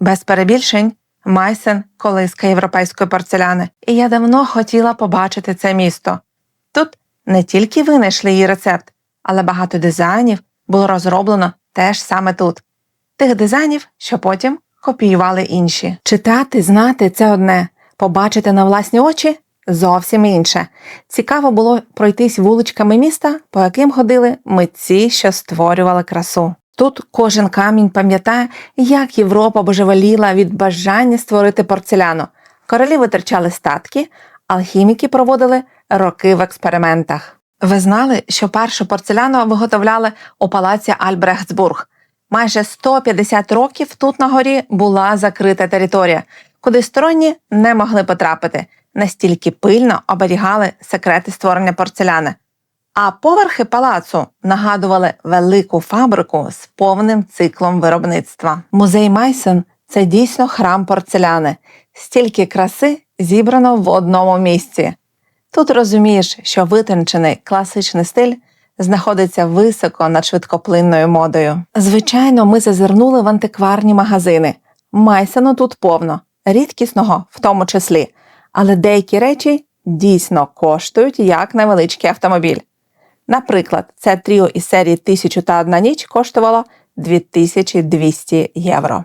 Без перебільшень, Майсен колиска європейської порцеляни, і я давно хотіла побачити це місто. Тут не тільки винайшли її рецепт, але багато дизайнів було розроблено теж саме тут. Тих дизайнів, що потім копіювали інші. Читати, знати це одне, побачити на власні очі зовсім інше. Цікаво було пройтись вуличками міста, по яким ходили митці, що створювали красу. Тут кожен камінь пам'ятає, як Європа божеволіла від бажання створити порцеляну. Королі витрачали статки, алхіміки проводили роки в експериментах. Ви знали, що першу порцеляну виготовляли у палаці Альбрехтсбург. Майже 150 років тут на горі була закрита територія, куди сторонні не могли потрапити, настільки пильно оберігали секрети створення порцеляни. А поверхи палацу нагадували велику фабрику з повним циклом виробництва. Музей Майсон це дійсно храм порцеляни, стільки краси зібрано в одному місці. Тут розумієш, що витончений класичний стиль знаходиться високо над швидкоплинною модою. Звичайно, ми зазирнули в антикварні магазини. Майсону тут повно, рідкісного в тому числі, але деякі речі дійсно коштують як невеличкий автомобіль. Наприклад, це тріо із серії «1001 ніч коштувало 2200 євро.